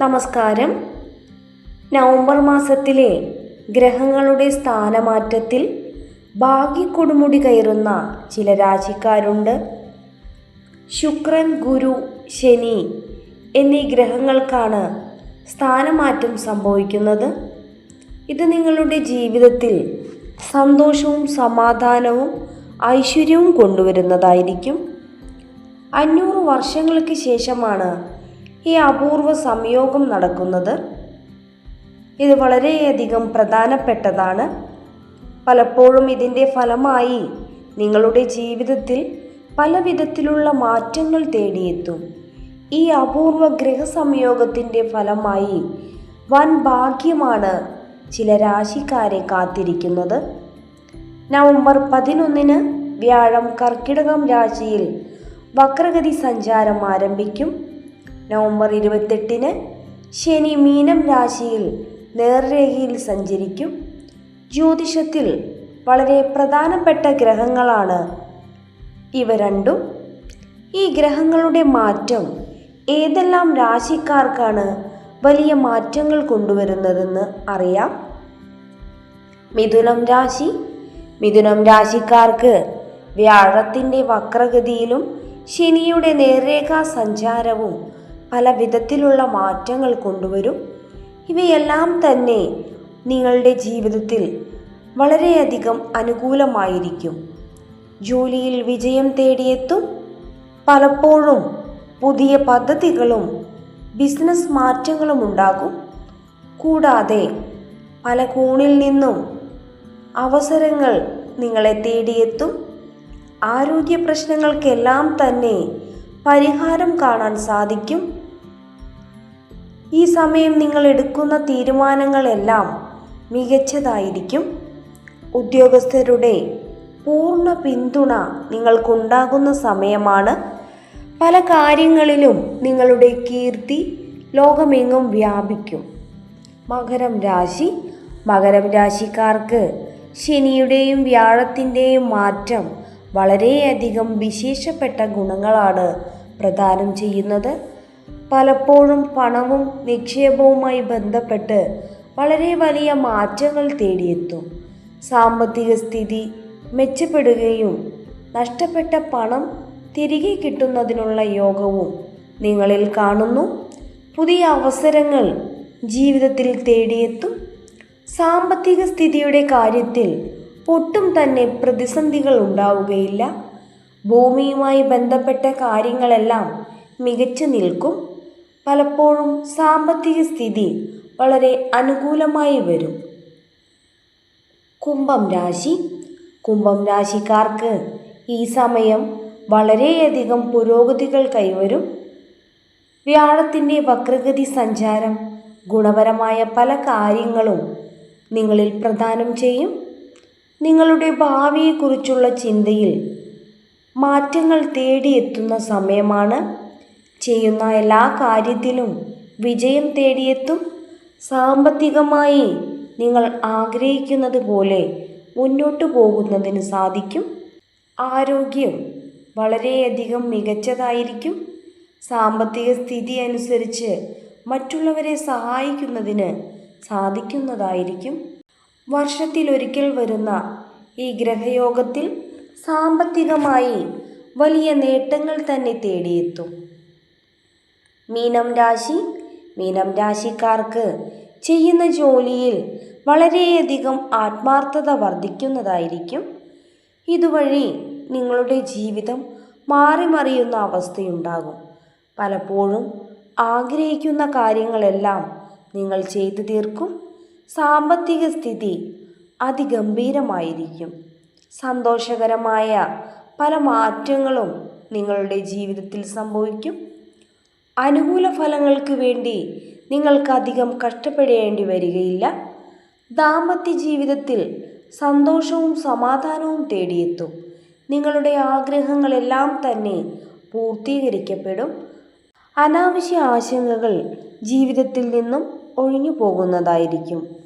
നമസ്കാരം. നവംബർ മാസത്തിലെ ഗ്രഹങ്ങളുടെ സ്ഥാനമാറ്റത്തിൽ ഭാഗ്യക്കൊടുമുടി കയറുന്ന ചില രാശിക്കാരുണ്ട്. ശുക്രൻ ഗുരു ശനി എന്നീ ഗ്രഹങ്ങൾക്കാണ് സ്ഥാനമാറ്റം സംഭവിക്കുന്നത്. ഇത് നിങ്ങളുടെ ജീവിതത്തിൽ സന്തോഷവും സമാധാനവും ഐശ്വര്യവും കൊണ്ടുവരുന്നതായിരിക്കും. അഞ്ഞൂറ് വർഷങ്ങൾക്ക് ശേഷമാണ് ഈ അപൂർവ സംയോഗം നടക്കുന്നത് ഇത് വളരെയധികം പ്രധാനപ്പെട്ടതാണ്. പലപ്പോഴും ഇതിന്റെ ഫലമായി നിങ്ങളുടെ ജീവിതത്തിൽ പല വിധത്തിലുള്ള മാറ്റങ്ങൾ തേടിയെത്തും. ഈ അപൂർവ ഗ്രഹസംയോഗത്തിന്റെ ഫലമായി വൻ ഭാഗ്യമാണ് ചില രാശിക്കാരെ കാത്തിരിക്കുന്നത്. നവംബർ പതിനൊന്നിന് വ്യാഴം കർക്കിടകം രാശിയിൽ വക്രഗതി സഞ്ചാരം ആരംഭിക്കും. നവംബർ ഇരുപത്തെട്ടിന് ശനി മീനം രാശിയിൽ നേർരേഖയിൽ സഞ്ചരിക്കും. ജ്യോതിഷത്തിൽ വളരെ പ്രധാനപ്പെട്ട ഗ്രഹങ്ങളാണ് ഇവ രണ്ടും. ഈ ഗ്രഹങ്ങളുടെ മാറ്റം ഏതെല്ലാം രാശിക്കാർക്കാണ് വലിയ മാറ്റങ്ങൾ കൊണ്ടുവരുന്നതെന്ന് അറിയാം. മിഥുനം രാശി. മിഥുനം രാശിക്കാർക്ക് വ്യാഴത്തിന്റെ വക്രഗതിയിലും ശനിയുടെ നേർരേഖാ സഞ്ചാരവും പല വിധത്തിലുള്ള മാറ്റങ്ങൾ കൊണ്ടുവരും. ഇവയെല്ലാം തന്നെ നിങ്ങളുടെ ജീവിതത്തിൽ വളരെയധികം അനുകൂലമായിരിക്കും. ജോലിയിൽ വിജയം തേടിയെത്തും. പലപ്പോഴും പുതിയ പദ്ധതികളും ബിസിനസ് മാറ്റങ്ങളും ഉണ്ടാകും. കൂടാതെ പല കോണിൽ നിന്നും അവസരങ്ങൾ നിങ്ങളെ തേടിയെത്തും. ആരോഗ്യ പ്രശ്നങ്ങൾക്കെല്ലാം തന്നെ പരിഹാരം കാണാൻ സാധിക്കും. ഈ സമയം നിങ്ങൾ എടുക്കുന്ന തീരുമാനങ്ങളെല്ലാം മികച്ചതായിരിക്കും. ഉദ്യോഗസ്ഥരുടെ പൂർണ പിന്തുണ നിങ്ങൾക്കുണ്ടാകുന്ന സമയമാണ്. പല കാര്യങ്ങളിലും നിങ്ങളുടെ കീർത്തി ലോകമെങ്ങും വ്യാപിക്കും. മകരം രാശി. മകരം രാശിക്കാർക്ക് ശനിയുടെയും വ്യാഴത്തിന്റെയും മാറ്റം വളരെയധികം വിശേഷപ്പെട്ട ഗുണങ്ങളാണ് പ്രദാനം ചെയ്യുന്നത്. പലപ്പോഴും പണവും നിക്ഷേപവുമായി ബന്ധപ്പെട്ട് വളരെ വലിയ മാറ്റങ്ങൾ തേടിയെത്തും. സാമ്പത്തിക സ്ഥിതി മെച്ചപ്പെടുകയും നഷ്ടപ്പെട്ട പണം തിരികെ കിട്ടുന്നതിനുള്ള യോഗവും നിങ്ങളിൽ കാണുന്നു. പുതിയ അവസരങ്ങൾ ജീവിതത്തിൽ തേടിയെത്തും. സാമ്പത്തിക സ്ഥിതിയുടെ കാര്യത്തിൽ ഒട്ടും തന്നെ പ്രതിസന്ധികൾ ഉണ്ടാവുകയില്ല. ഭൂമിയുമായി ബന്ധപ്പെട്ട കാര്യങ്ങളെല്ലാം മികച്ചു നിൽക്കും. പലപ്പോഴും സാമ്പത്തിക സ്ഥിതി വളരെ അനുകൂലമായി വരും. കുംഭം രാശി. കുംഭം രാശിക്കാർക്ക് ഈ സമയം വളരെയധികം പുരോഗതികൾ കൈവരും. വ്യാഴത്തിന്റെ വക്രഗതി സഞ്ചാരം ഗുണപരമായ പല കാര്യങ്ങളും നിങ്ങളിൽ പ്രദാനം ചെയ്യും. നിങ്ങളുടെ ഭാവിയെക്കുറിച്ചുള്ള ചിന്തയിൽ മാറ്റങ്ങൾ തേടിയെത്തുന്ന സമയമാണ് ചെയ്യുന്ന എല്ലാ കാര്യത്തിലും വിജയം തേടിയെത്തും. സാമ്പത്തികമായി നിങ്ങൾ ആഗ്രഹിക്കുന്നത് പോലെ മുന്നോട്ടു പോകുന്നതിന് സാധിക്കും. ആരോഗ്യം വളരെയധികം മികച്ചതായിരിക്കും. സാമ്പത്തിക സ്ഥിതി അനുസരിച്ച് മറ്റുള്ളവരെ സഹായിക്കുന്നതിന് സാധിക്കുന്നതായിരിക്കും. വർഷത്തിലൊരിക്കൽ വരുന്ന ഈ ഗ്രഹയോഗത്തിൽ സാമ്പത്തികമായി വലിയ നേട്ടങ്ങൾ തന്നെ തേടിയെത്തും. മീനം രാശി. മീനം രാശിക്കാർക്ക് ചെയ്യുന്ന ജോലിയിൽ വളരെയധികം ആത്മാർത്ഥത വർദ്ധിക്കുന്നതായിരിക്കും. ഇതുവഴി നിങ്ങളുടെ ജീവിതം മാറിമറിയുന്ന അവസ്ഥയുണ്ടാകും. പലപ്പോഴും ആഗ്രഹിക്കുന്ന കാര്യങ്ങളെല്ലാം നിങ്ങൾ ചെയ്തു തീർക്കും. സാമ്പത്തിക സ്ഥിതി അതിഗംഭീരമായിരിക്കും. സന്തോഷകരമായ പല മാറ്റങ്ങളും നിങ്ങളുടെ ജീവിതത്തിൽ സംഭവിക്കും. അനുകൂല ഫലങ്ങൾക്ക് വേണ്ടി നിങ്ങൾക്കധികം കഷ്ടപ്പെടേണ്ടി വരികയില്ല. ദാമ്പത്യ ജീവിതത്തിൽ സന്തോഷവും സമാധാനവും തേടിയെത്തും. നിങ്ങളുടെ ആഗ്രഹങ്ങളെല്ലാം തന്നെ പൂർത്തീകരിക്കപ്പെടും. അനാവശ്യ ആശങ്കകൾ ജീവിതത്തിൽ നിന്നും ഒഴിഞ്ഞു പോകുന്നതായിരിക്കും